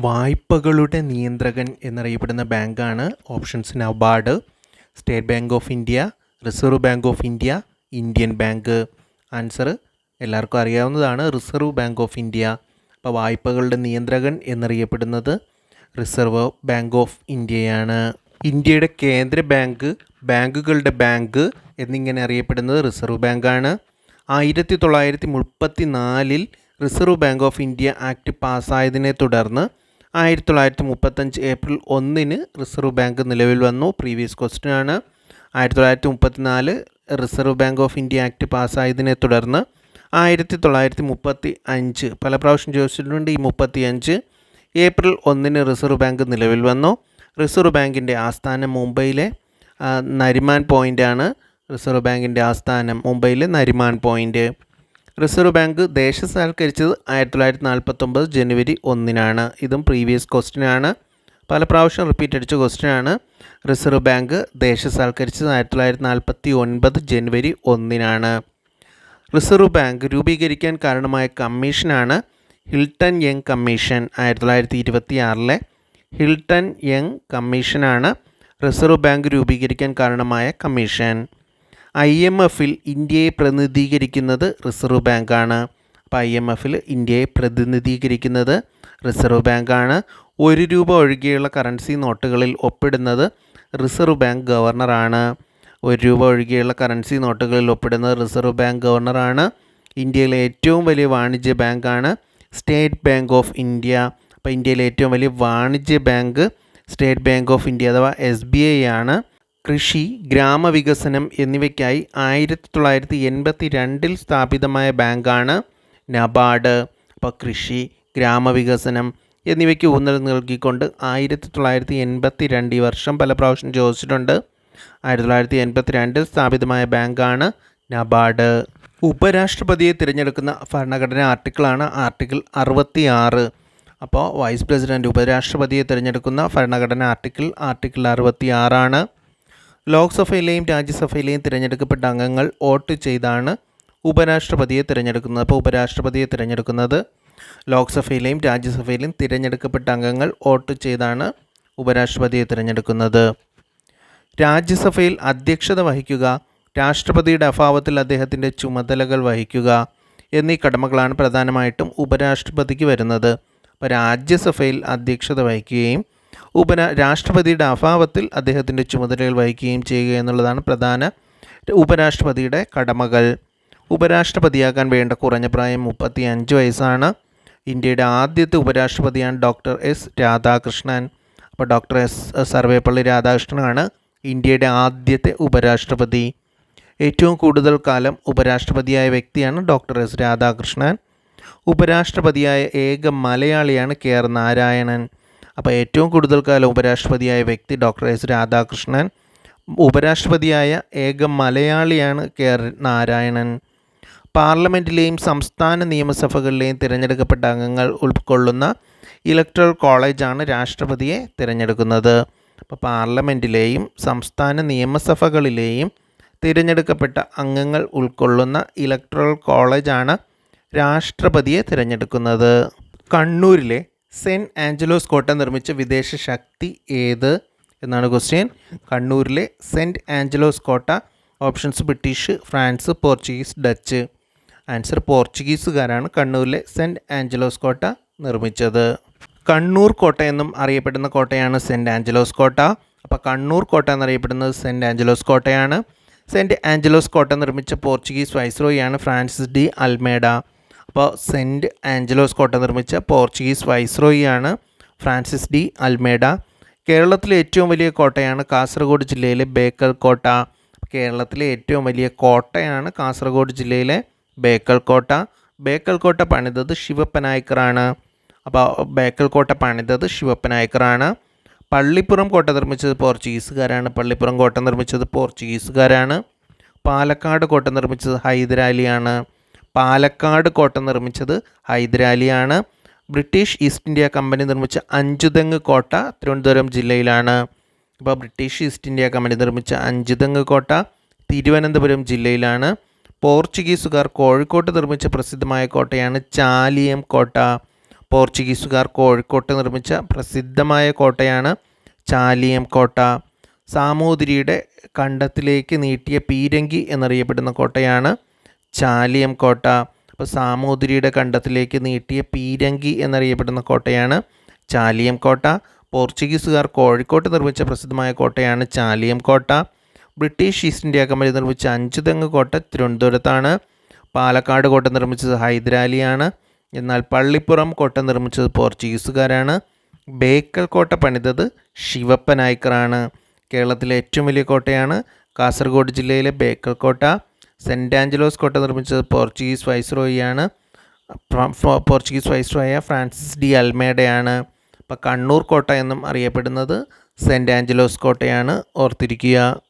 വായ്പകളുടെ നിയന്ത്രകൻ എന്നറിയപ്പെടുന്ന ബാങ്കാണ് options NABARD State Bank of India Reserve Bank of India Indian Bank. Answer എല്ലാവർക്കും അറിയാവുന്നതാണ്. Reserve Bank of India. അപ്പോൾ വായ്പകളുടെ നിയന്ത്രകൻ എന്നറിയപ്പെടുന്നത് റിസർവ് ബാങ്ക് ഓഫ് ഇന്ത്യയാണ്. ഇന്ത്യയുടെ കേന്ദ്ര ബാങ്ക് ബാങ്കുകളുടെ ബാങ്ക് എന്നിങ്ങനെ അറിയപ്പെടുന്നത് റിസർവ് ബാങ്കാണ്. ആയിരത്തി തൊള്ളായിരത്തി മുപ്പത്തി നാലിൽ Reserve Bank of India Act പാസ്സായതിനെ തുടർന്ന് ആയിരത്തി തൊള്ളായിരത്തി മുപ്പത്തഞ്ച് ഏപ്രിൽ ഒന്നിന് റിസർവ് ബാങ്ക് നിലവിൽ വന്നു. പ്രീവിയസ് ക്വസ്റ്റ്യൻ ആണ് ആയിരത്തി തൊള്ളായിരത്തി മുപ്പത്തിനാല് Reserve Bank of India Act പാസ്സായതിനെ തുടർന്ന് ആയിരത്തി തൊള്ളായിരത്തി മുപ്പത്തി അഞ്ച് പല പ്രാവശ്യം ചോദിച്ചിട്ടുണ്ട്. ഈ മുപ്പത്തി അഞ്ച് ഏപ്രിൽ ഒന്നിന് റിസർവ് ബാങ്ക് നിലവിൽ വന്നു. റിസർവ് ബാങ്കിന്റെ ആസ്ഥാനം മുംബൈയിലെ നരിമാൻ പോയിന്റാണ് റിസർവ് ബാങ്കിന്റെ ആസ്ഥാനം മുംബൈയിലെ നരിമാൻ പോയിന്റ് റിസർവ് ബാങ്ക് ദേശസാൽക്കരിച്ചത് ആയിരത്തി തൊള്ളായിരത്തി നാൽപ്പത്തൊമ്പത് ജനുവരി ഒന്നിനാണ്. ഇതും പ്രീവിയസ് ക്വസ്റ്റിനാണ്. പല പ്രാവശ്യം റിപ്പീറ്റ് അടിച്ച ക്വസ്റ്റിനാണ്. റിസർവ് ബാങ്ക് ദേശസാൽക്കരിച്ചത് ആയിരത്തി തൊള്ളായിരത്തി നാൽപ്പത്തി ഒൻപത് ജനുവരി ഒന്നിനാണ്. റിസർവ് ബാങ്ക് രൂപീകരിക്കാൻ കാരണമായ കമ്മീഷനാണ് ഹിൽട്ടൺ യങ് കമ്മീഷൻ. ആയിരത്തി തൊള്ളായിരത്തി ഇരുപത്തി ആറിലെ ഹിൽട്ടൺ യങ് കമ്മീഷനാണ് റിസർവ് ബാങ്ക് രൂപീകരിക്കാൻ കാരണമായ കമ്മീഷൻ. ഐ എം എഫിൽ ഇന്ത്യയെ പ്രതിനിധീകരിക്കുന്നത് റിസർവ് ബാങ്കാണ്. അപ്പോൾ ഐ എം എഫിൽ ഇന്ത്യയെ പ്രതിനിധീകരിക്കുന്നത് റിസർവ് ബാങ്കാണ്. ഒരു രൂപ ഒഴികെയുള്ള കറൻസി നോട്ടുകളിൽ ഒപ്പിടുന്നത് റിസർവ് ബാങ്ക് ഗവർണറാണ്. ഒരു രൂപ ഒഴികെയുള്ള കറൻസി നോട്ടുകളിൽ ഒപ്പിടുന്നത് റിസർവ് ബാങ്ക് ഗവർണറാണ്. ഇന്ത്യയിലെ ഏറ്റവും വലിയ വാണിജ്യ ബാങ്കാണ് സ്റ്റേറ്റ് ബാങ്ക് ഓഫ് ഇന്ത്യ. അപ്പോൾ ഇന്ത്യയിലെ ഏറ്റവും വലിയ വാണിജ്യ bank State Bank of India അഥവാ എസ് ബി ഐ ആണ്. കൃഷി ഗ്രാമവികസനം എന്നിവയ്ക്കായി ആയിരത്തി തൊള്ളായിരത്തി എൺപത്തി രണ്ടിൽ സ്ഥാപിതമായ ബാങ്കാണ് നബാർഡ്. അപ്പോൾ കൃഷി ഗ്രാമവികസനം എന്നിവയ്ക്ക് ഊന്നൽ നൽകിക്കൊണ്ട് ആയിരത്തി തൊള്ളായിരത്തി എൺപത്തി രണ്ട് ഈ വർഷം പല പ്രാവശ്യം ചോദിച്ചിട്ടുണ്ട്. ആയിരത്തി തൊള്ളായിരത്തി എൺപത്തി രണ്ടിൽ സ്ഥാപിതമായ ബാങ്കാണ് നബാർഡ്. ഉപരാഷ്ട്രപതിയെ തിരഞ്ഞെടുക്കുന്ന ഭരണഘടന ആർട്ടിക്കിളാണ് ആർട്ടിക്കിൾ അറുപത്തി ആറ് അപ്പോൾ വൈസ് പ്രസിഡന്റ് ഉപരാഷ്ട്രപതിയെ തിരഞ്ഞെടുക്കുന്ന ഭരണഘടന ആർട്ടിക്കിൾ ആർട്ടിക്കിൾ അറുപത്തി ആറാണ് ലോക്സഭയിലെയും രാജ്യസഭയിലെയും തിരഞ്ഞെടുക്കപ്പെട്ട അംഗങ്ങൾ വോട്ട് ചെയ്താണ് ഉപരാഷ്ട്രപതിയെ തിരഞ്ഞെടുക്കുന്നത്. അപ്പോൾ ഉപരാഷ്ട്രപതിയെ തിരഞ്ഞെടുക്കുന്നത് ലോക്സഭയിലെയും രാജ്യസഭയിലെയും തിരഞ്ഞെടുക്കപ്പെട്ട അംഗങ്ങൾ വോട്ട് ചെയ്താണ് ഉപരാഷ്ട്രപതിയെ തിരഞ്ഞെടുക്കുന്നത്. രാജ്യസഭയിൽ അധ്യക്ഷത വഹിക്കുക രാഷ്ട്രപതിയുടെ അഭാവത്തിൽ അദ്ദേഹത്തിന്റെ ചുമതലകൾ വഹിക്കുക എന്നീ കടമകളാണ് പ്രധാനമായിട്ടും ഉപരാഷ്ട്രപതിക്ക് വരുന്നത്. അപ്പോൾ രാജ്യസഭയിൽ അധ്യക്ഷത വഹിക്കുകയും ഉപരാ രാഷ്ട്രപതിയുടെ അഭാവത്തിൽ അദ്ദേഹത്തിന്റെ ചുമതലകൾ വഹിക്കുകയും ചെയ്യുക എന്നുള്ളതാണ് പ്രധാന ഉപരാഷ്ട്രപതിയുടെ കടമകൾ. ഉപരാഷ്ട്രപതിയാകാൻ വേണ്ട കുറഞ്ഞ പ്രായം മുപ്പത്തി അഞ്ച് വയസ്സാണ്. ഇന്ത്യയുടെ ആദ്യത്തെ ഉപരാഷ്ട്രപതിയാണ് ഡോക്ടർ എസ് രാധാകൃഷ്ണൻ. അപ്പോൾ ഡോക്ടർ എസ് സർവേപ്പള്ളി രാധാകൃഷ്ണനാണ് ഇന്ത്യയുടെ ആദ്യത്തെ ഉപരാഷ്ട്രപതി. ഏറ്റവും കൂടുതൽ കാലം ഉപരാഷ്ട്രപതിയായ വ്യക്തിയാണ് ഡോക്ടർ എസ് രാധാകൃഷ്ണൻ. ഉപരാഷ്ട്രപതിയായ ഏക മലയാളിയാണ് കെ ആർ നാരായണൻ. അപ്പോൾ ഏറ്റവും കൂടുതൽ കാലം ഉപരാഷ്ട്രപതിയായ വ്യക്തി ഡോക്ടർ എസ് രാധാകൃഷ്ണൻ ഉപരാഷ്ട്രപതിയായ ഏക മലയാളിയാണ് കെ ആർ നാരായണൻ. പാർലമെന്റിലെയും സംസ്ഥാന നിയമസഭകളിലെയും തിരഞ്ഞെടുക്കപ്പെട്ട അംഗങ്ങൾ ഉൾക്കൊള്ളുന്ന ഇലക്ട്രൽ കോളേജാണ് രാഷ്ട്രപതിയെ തിരഞ്ഞെടുക്കുന്നത്. അപ്പോൾ പാർലമെന്റിലെയും സംസ്ഥാന നിയമസഭകളിലെയും തിരഞ്ഞെടുക്കപ്പെട്ട അംഗങ്ങൾ ഉൾക്കൊള്ളുന്ന ഇലക്ട്രൽ കോളേജാണ് രാഷ്ട്രപതിയെ തിരഞ്ഞെടുക്കുന്നത്. കണ്ണൂരിലെ സെന്റ് ആഞ്ചലോസ് കോട്ട നിർമ്മിച്ച വിദേശ ശക്തി ഏത് എന്നാണ് ക്വസ്റ്റ്യൻ കണ്ണൂരിലെ സെന്റ് ആഞ്ചലോസ് കോട്ട options British France Portuguese Dutch. Answer പോർച്ചുഗീസുകാരാണ് കണ്ണൂരിലെ സെന്റ് ആഞ്ചലോസ് കോട്ട നിർമ്മിച്ചത്. കണ്ണൂർ കോട്ട എന്നും അറിയപ്പെടുന്ന കോട്ടയാണ് സെന്റ് ആഞ്ചലോസ് കോട്ട. അപ്പോൾ കണ്ണൂർ കോട്ട എന്നറിയപ്പെടുന്നത് സെന്റ് ആഞ്ചലോസ് കോട്ടയാണ്. സെന്റ് ആഞ്ചലോസ് കോട്ട നിർമ്മിച്ച പോർച്ചുഗീസ് വൈസ്രോയിയാണ് ഫ്രാൻസിസ് ഡി അൽമേഡ. അപ്പോൾ സെന്റ് ആഞ്ചലോസ് കോട്ട നിർമ്മിച്ച പോർച്ചുഗീസ് വൈസ്രോയിയാണ് ഫ്രാൻസിസ് ഡി അൽമേഡ. കേരളത്തിലെ ഏറ്റവും വലിയ കോട്ടയാണ് കാസർഗോഡ് ജില്ലയിലെ ബേക്കൽ കോട്ട. കേരളത്തിലെ ഏറ്റവും വലിയ കോട്ടയാണ് കാസർഗോഡ് ജില്ലയിലെ ബേക്കൽ കോട്ട. ബേക്കൽ കോട്ട പണിതത് ശിവപ്പനായ്ക്കറാണ്. അപ്പോൾ ബേക്കൽ കോട്ട പണിതത് ശിവപ്പനായ്ക്കറാണ്. പള്ളിപ്പുറം കോട്ട നിർമ്മിച്ചത് പോർച്ചുഗീസുകാരാണ്. പള്ളിപ്പുറം കോട്ട നിർമ്മിച്ചത് പോർച്ചുഗീസുകാരാണ്. പാലക്കാട് കോട്ട നിർമ്മിച്ചത് ഹൈദരാലിയാണ്. പാലക്കാട് കോട്ട നിർമ്മിച്ചത് ഹൈദരാലിയാണ് ബ്രിട്ടീഷ് ഈസ്റ്റ് ഇന്ത്യ കമ്പനി നിർമ്മിച്ച അഞ്ചുതെങ്ങ് കോട്ട തിരുവനന്തപുരം ജില്ലയിലാണ്. അപ്പോൾ ബ്രിട്ടീഷ് ഈസ്റ്റ് ഇന്ത്യ കമ്പനി നിർമ്മിച്ച അഞ്ചുതെങ്ങ് കോട്ട തിരുവനന്തപുരം ജില്ലയിലാണ്. പോർച്ചുഗീസുകാർ കോഴിക്കോട്ട് നിർമ്മിച്ച പ്രസിദ്ധമായ കോട്ടയാണ് ചാലിയം കോട്ട. പോർച്ചുഗീസുകാർ കോഴിക്കോട്ട് നിർമ്മിച്ച പ്രസിദ്ധമായ കോട്ടയാണ് ചാലിയം കോട്ട. സാമൂതിരിയുടെ കണ്ടത്തിലേക്ക് നീട്ടിയ പീരങ്കി എന്നറിയപ്പെടുന്ന കോട്ടയാണ് ചാലിയം കോട്ട അപ്പോൾ സാമൂതിരിയുടെ കണ്ടത്തിലേക്ക് നീട്ടിയ പീരങ്കി എന്നറിയപ്പെടുന്ന കോട്ടയാണ് ചാലിയം കോട്ട പോർച്ചുഗീസുകാർ കോഴിക്കോട്ട് നിർമ്മിച്ച പ്രസിദ്ധമായ കോട്ടയാണ് ചാലിയം കോട്ട ബ്രിട്ടീഷ് ഈസ്റ്റ് ഇന്ത്യ കമ്പനി നിർമ്മിച്ച അഞ്ചുതെങ്ങ് കോട്ട തിരുവനന്തപുരത്താണ്. പാലക്കാട് കോട്ട നിർമ്മിച്ചത് ഹൈദരാലിയാണ്. എന്നാൽ പള്ളിപ്പുറം കോട്ട നിർമ്മിച്ചത് പോർച്ചുഗീസുകാരാണ്. ബേക്കൽ കോട്ട പണിതത് ശിവപ്പ നായ്ക്കറാണ് കേരളത്തിലെ ഏറ്റവും വലിയ കോട്ടയാണ് കാസർഗോഡ് ജില്ലയിലെ ബേക്കൽ കോട്ട. സെന്റ് ആഞ്ചലോസ് കോട്ട നിർമ്മിച്ചത് പോർച്ചുഗീസ് വൈസ്രോയിയാണ്. പോർച്ചുഗീസ് വൈസ്രോയ ഫ്രാൻസിസ് ഡി അൽമേഡയാണ്. അപ്പോൾ കണ്ണൂർ കോട്ട എന്നും അറിയപ്പെടുന്നത് സെന്റ് ആഞ്ചലോസ് കോട്ടയാണ്. ഓർത്തിരിക്കുക.